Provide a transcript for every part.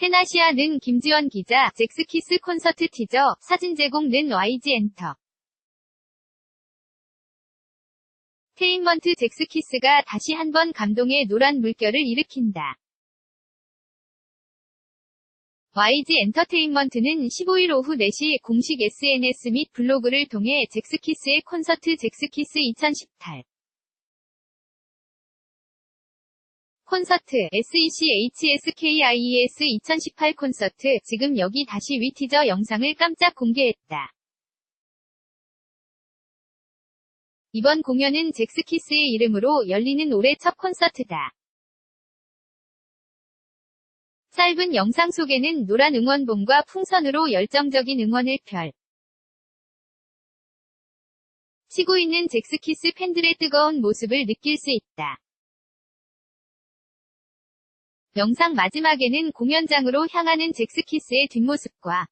테나시아는 김지원 기자, 잭스키스 콘서트 티저, 사진 제공는 YG 엔터. 테인먼트 잭스키스가 다시 한번 감동의 노란 물결을 일으킨다. YG 엔터테인먼트는 15일 오후 4시 공식 SNS 및 블로그를 통해 잭스키스의 콘서트 잭스키스 2018 콘서트 SECHSKIES 2018 콘서트 지금 여기 다시 위 티저 영상을 깜짝 공개했다. 이번 공연은 잭스키스의 이름으로 열리는 올해 첫 콘서트다. 짧은 영상 속에는 노란 응원봉과 풍선으로 열정적인 응원을 펼. 치고 있는 잭스키스 팬들의 뜨거운 모습을 느낄 수 있다. 영상 마지막에는 공연장으로 향하는 잭스키스의 뒷모습과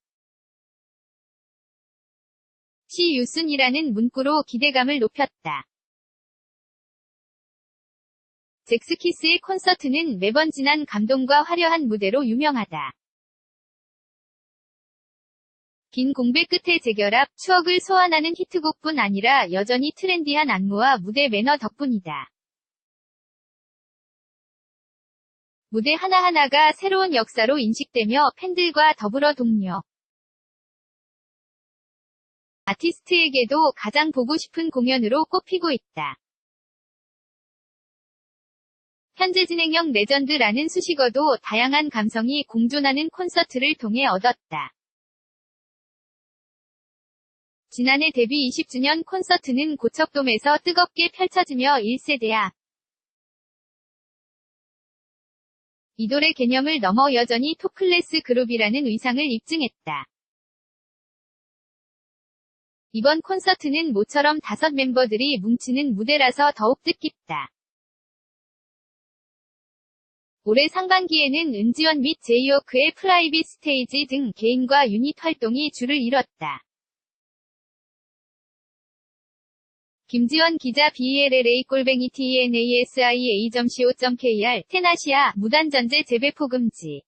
시 유순이라는 문구로 기대감을 높였다. 잭스키스의 콘서트는 매번 진한 감동과 화려한 무대로 유명하다. 긴 공백 끝에 재결합, 추억을 소환하는 히트곡뿐 아니라 여전히 트렌디한 안무와 무대 매너 덕분이다. 무대 하나하나가 새로운 역사로 인식되며 팬들과 더불어 동료, 아티스트에게도 가장 보고 싶은 공연으로 꼽히고 있다. 현재 진행형 레전드라는 수식어도 다양한 감성이 공존하는 콘서트를 통해 얻었다. 지난해 데뷔 20주년 콘서트는 고척돔에서 뜨겁게 펼쳐지며 1세대야 이돌의 개념을 넘어 여전히 톱클래스 그룹이라는 의상을 입증했다. 이번 콘서트는 모처럼 다섯 멤버들이 뭉치는 무대라서 더욱 뜻깊다. 올해 상반기에는 은지원 및 제이워크의 프라이빗 스테이지 등 개인과 유닛 활동이 줄을 이뤘다. 김지원 기자 BLLA 꼴뱅이 TNASIA.co.kr 테나시아 무단전제 재배포 금지